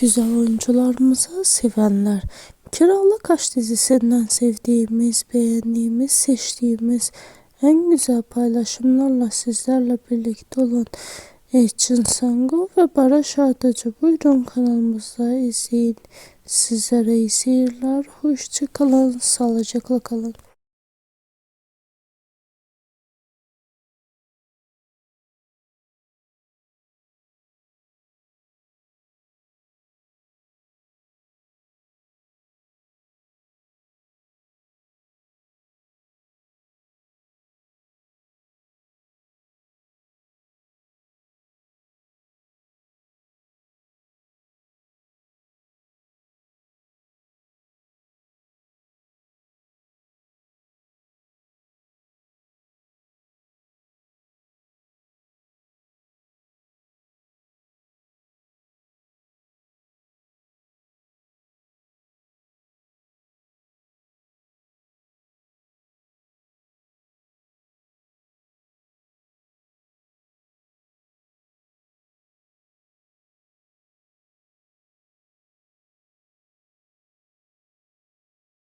güzel oyuncularımızı sevenler. Kiralık Aşk dizisinden sevdiğimiz, beğendiğimiz, seçtiğimiz en güzel paylaşımlarla sizlerle birlikte olan Elçin Sango ve Barış Arducu buyurun kanalımızda izleyin. Sizlere iyi seyirler, hoşça kalın, sağlıcakla kalın.